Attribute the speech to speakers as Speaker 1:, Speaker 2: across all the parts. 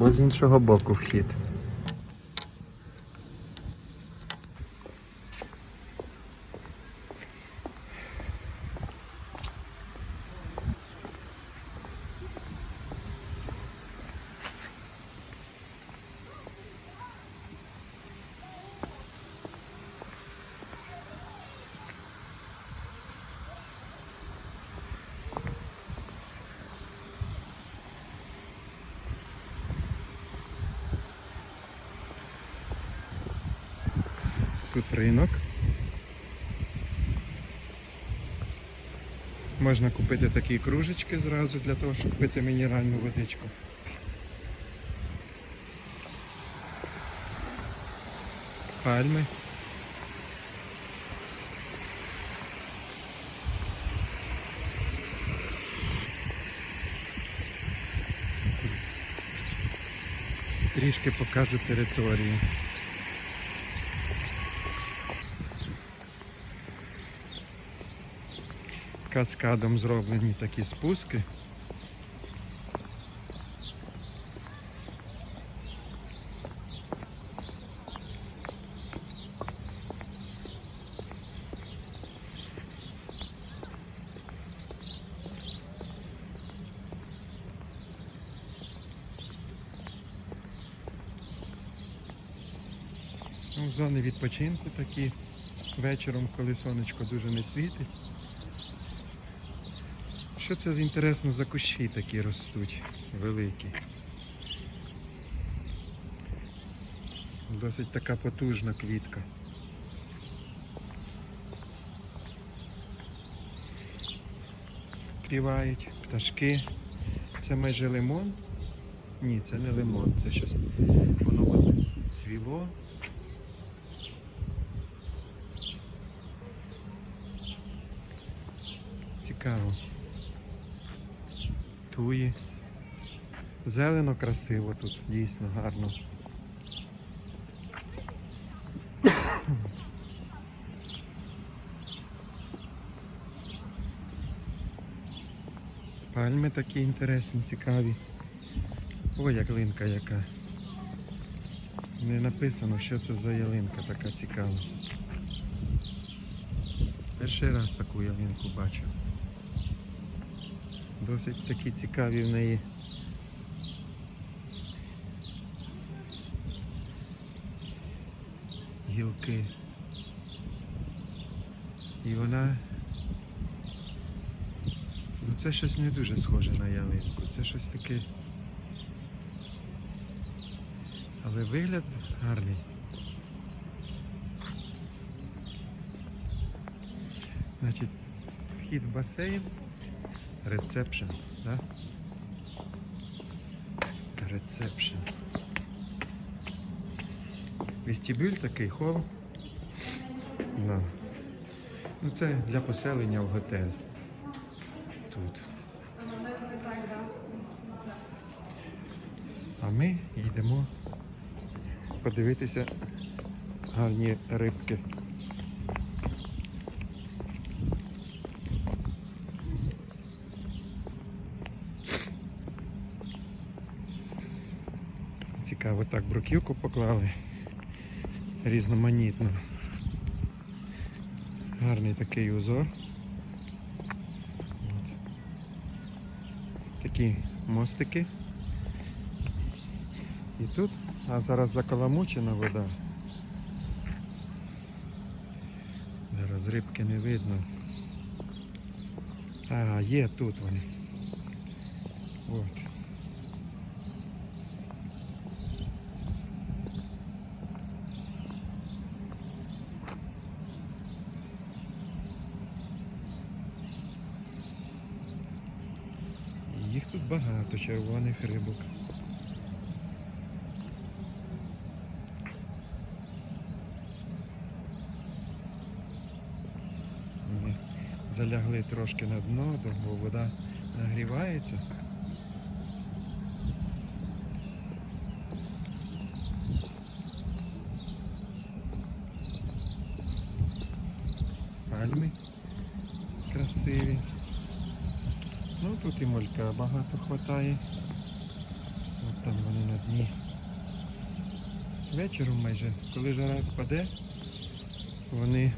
Speaker 1: Або з іншого боку вхід. Тут ринок. Можна купити такі кружечки зразу для того, щоб пити мінеральну водичку. Пальми. Трішки покажу територію. Каскадом зроблені такі спуски. Ну, зони відпочинку такі вечором, коли сонечко дуже не світить. Що це інтересно за кущі такі ростуть, великі. Досить така потужна квітка. Співають пташки. Це майже лимон. Ні, це не лимон, це щось. Воно от цвіло. Цікаво. Туї. Зелено красиво тут, дійсно гарно. Пальми такі інтересні, цікаві. Ой, ялинка яка. Не написано, що це за ялинка така цікава. Перший раз таку ялинку бачу. Досить такі цікаві в неї. Гілки. І вона. Ну це щось не дуже схоже на ялинку. Це щось таке. Але вигляд гарний. Значить, вхід в басейн. Рецепшн, да? Рецепшн. Вестибюль такий хол. Да. Ну це для поселення в готель. Тут. А ми йдемо подивитися гарні рибки. Цікаво, так бруківку поклали. Різноманітно. Гарний такий узор. Такі мостики. І тут, а зараз закаламучена вода. Зараз рибки не видно. А, є тут вони. От. Їх тут багато червоних рибок. Вони залягли трошки на дно, тому вода нагрівається. Ну малька багато хватає. От там вони на дні. Вечором майже, коли жара спаде, вони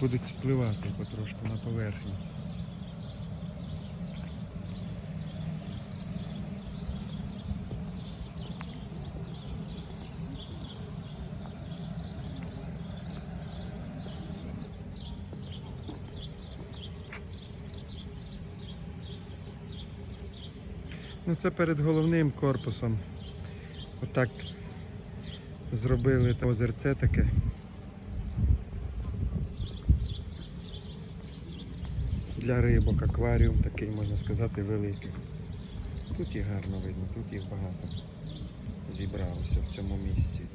Speaker 1: будуть спливати потрошку на поверхню. Ну це перед головним корпусом. Отак зробили озерце таке. Для рибок, акваріум такий, можна сказати, великий. Тут їх гарно видно, тут їх багато зібралося в цьому місці.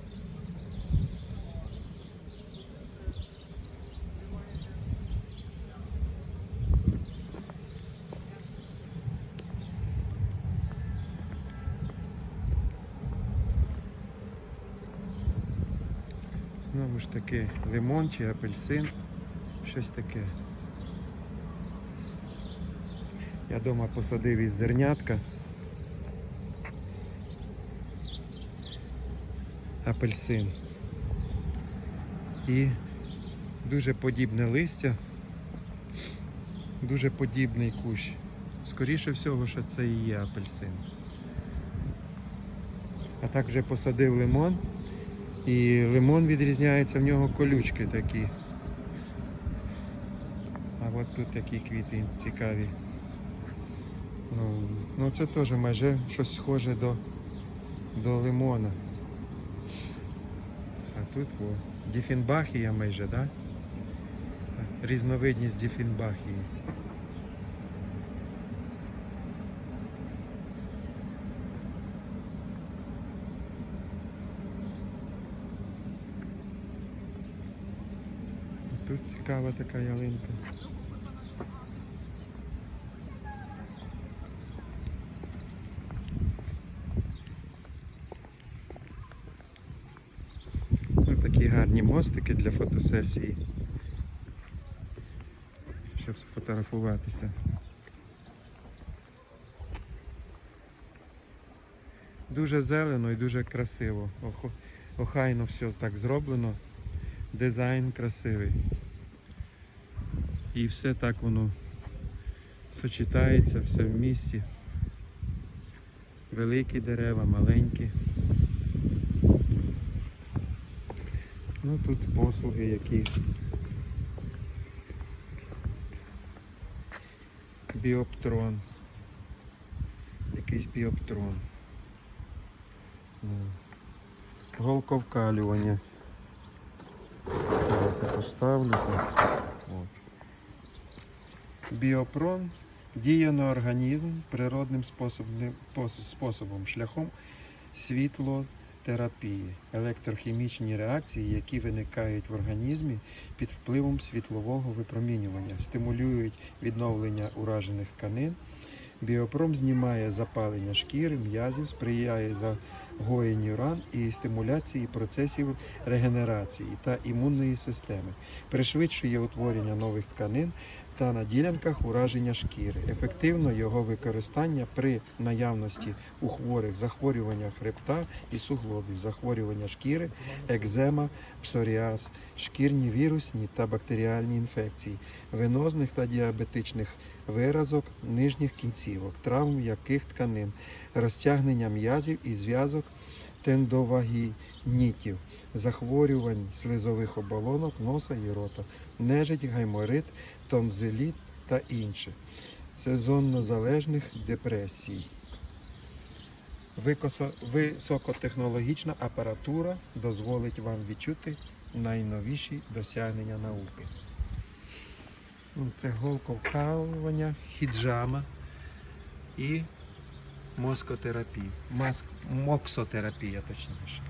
Speaker 1: Знову ж таки лимон чи апельсин, щось таке. Я вдома посадив із зернятка. Апельсин. І дуже подібне листя, дуже подібний кущ. Скоріше всього, що це і є апельсин. А так вже посадив лимон. І лимон відрізняється, в нього колючки такі. А от тут такі квіти цікаві. Ну, ну це теж майже щось схоже до, до лимона. А тут о, діфінбахія майже, так? Да? Різновидність діфінбахії. Тут цікава така ялинка. Ось такі гарні мостики для фотосесії. Щоб сфотографуватися. Дуже зелено і дуже красиво. Охайно все так зроблено. Дизайн красивий. І все так воно сочетається, все в місті. Великі дерева, маленькі. Ну тут послуги які. Біоптрон. Якийсь біоптрон. Ну. Голковкалювання. Давайте поставлю так. От. Біопрон діє на організм природним способом, шляхом світлотерапії, електрохімічні реакції, які виникають в організмі під впливом світлового випромінювання, стимулюють відновлення уражених тканин. Біопром знімає запалення шкіри, м'язів, сприяє загоєнню ран і стимуляції процесів регенерації та імунної системи, пришвидшує утворення нових тканин та на ділянках ураження шкіри. Ефективно його використання при наявності у хворих захворювання хребта і суглобів, захворювання шкіри, екзема, псоріаз, шкірні вірусні та бактеріальні інфекції, венозних та діабетичних виразок нижніх кінцівок, травм м'яких тканин, розтягнення м'язів і зв'язок тендовагінітів, захворювань слизових оболонок, носа і рота, нежить, гайморит, тонзиліт та інше. Сезонно залежних депресій. Високотехнологічна апаратура дозволить вам відчути найновіші досягнення науки. Ну, Це голковкалування, хіджама і москотерапія. Маск... Моксотерапія, точніше.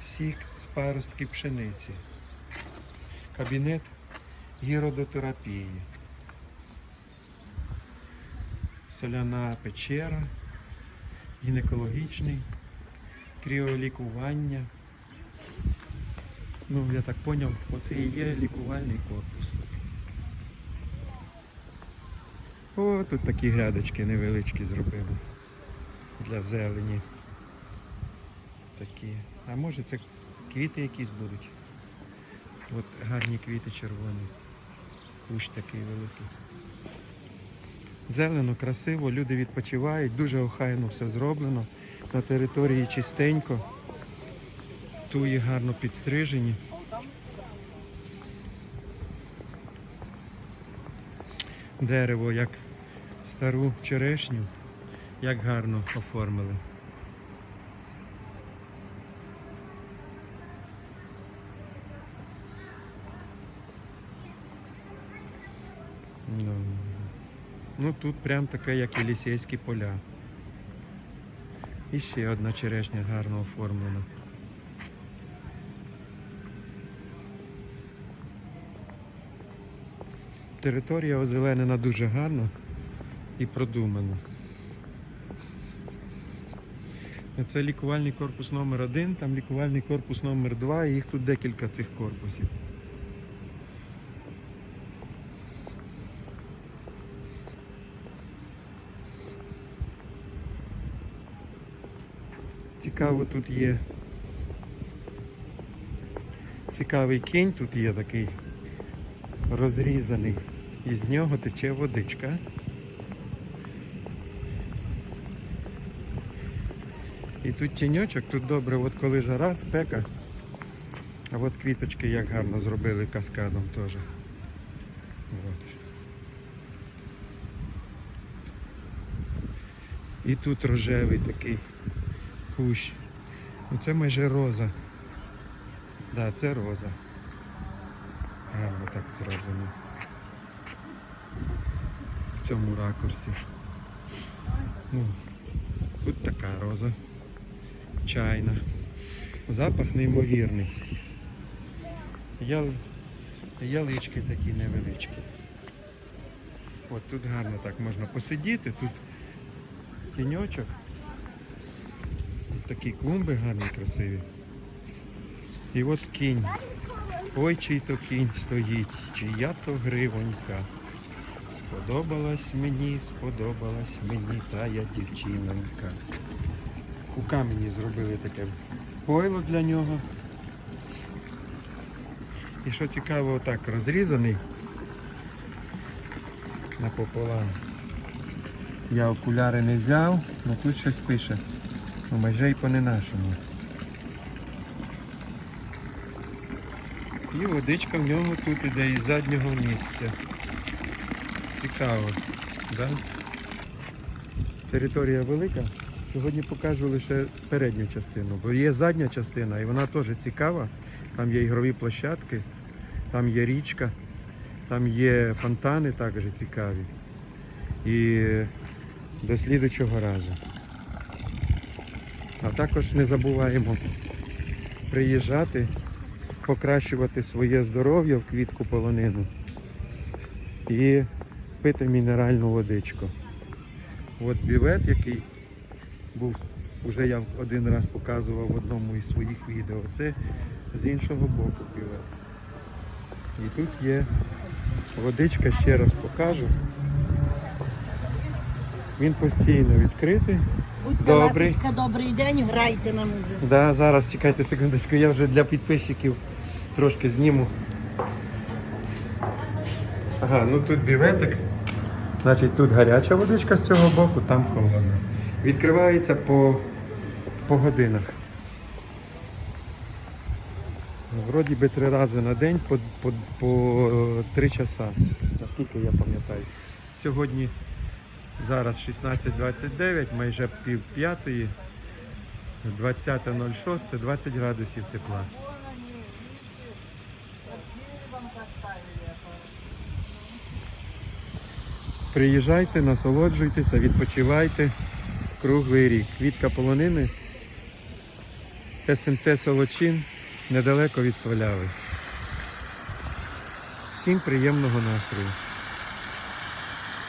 Speaker 1: Сік з паростки пшениці. Кабінет гіродотерапії. Соляна печера, гінекологічний, кріолікування. Ну, я так зрозумів, оце і є лікувальний корпус. О, тут такі грядочки невеличкі зробили для зелені. Такі. А може це квіти якісь будуть. От гарні квіти червоні. Кущ такий великий. Зелено, красиво, люди відпочивають, дуже охайно все зроблено. На території чистенько. Туї гарно підстрижені. Дерево як стару черешню, як гарно оформили. Ну, ну тут прям таке, як Єлісейські поля. І ще одна черешня гарно оформлена. Територія озеленена дуже гарно і продумано. Це лікувальний корпус номер один, там лікувальний корпус номер два, і їх тут декілька цих корпусів. Цікаво тут є. Цікавий кінь тут є такий розрізаний. І з нього тече водичка. І тут тіньочок, тут добре, от коли жара, спека. А от квіточки як гарно зробили каскадом теж. От. І тут рожевий такий кущ. Оце майже роза. Да, це роза. Гарно так зроблено. В цьому ракурсі. Ну, тут така роза. Чайна. Запах неймовірний. Ял... Ялички такі невеличкі. От тут гарно так можна посидіти, тут тіньочок. Такі клумби гарні, красиві. І от кінь. Ой, чий то кінь стоїть, чия то гривонька. Сподобалась мені, сподобалась мені тая дівчинонька. У камені зробили таке пойло для нього. І що цікаво, отак розрізаний напополам. Я окуляри не взяв, але тут щось пише. Ну, майже й по не нашому. І водичка в ньому тут іде із заднього місця. Цікаво, да? Територія велика. Сьогодні покажу лише передню частину, бо є задня частина і вона теж цікава. Там є ігрові площадки, там є річка, там є фонтани також цікаві. І до слідучого разу. А також не забуваємо приїжджати, покращувати своє здоров'я в квітку полонину і пити мінеральну водичку. От бівет, який був, вже я один раз показував в одному із своїх відео, це з іншого боку бівет. І тут є водичка, ще раз покажу. Він постійно відкритий.
Speaker 2: Будьте
Speaker 1: Добрий.
Speaker 2: ласочка, добрий день, грайте нам уже.
Speaker 1: Да, зараз чекайте секундочку, я вже для підписчиків трошки зніму. Ага, ну тут біветик. Значить, тут гаряча водичка з цього боку, там холодна. Відкривається по, по годинах. Вроді би три рази на день по, по, по три часа, наскільки я пам'ятаю. Сьогодні зараз 16.29, майже пів п'ятої. 20.06, 20 градусів тепла. Приїжджайте, насолоджуйтеся, відпочивайте круглий рік. Квітка полонини, СМТ Солочин, недалеко від Сваляви. Всім приємного настрою.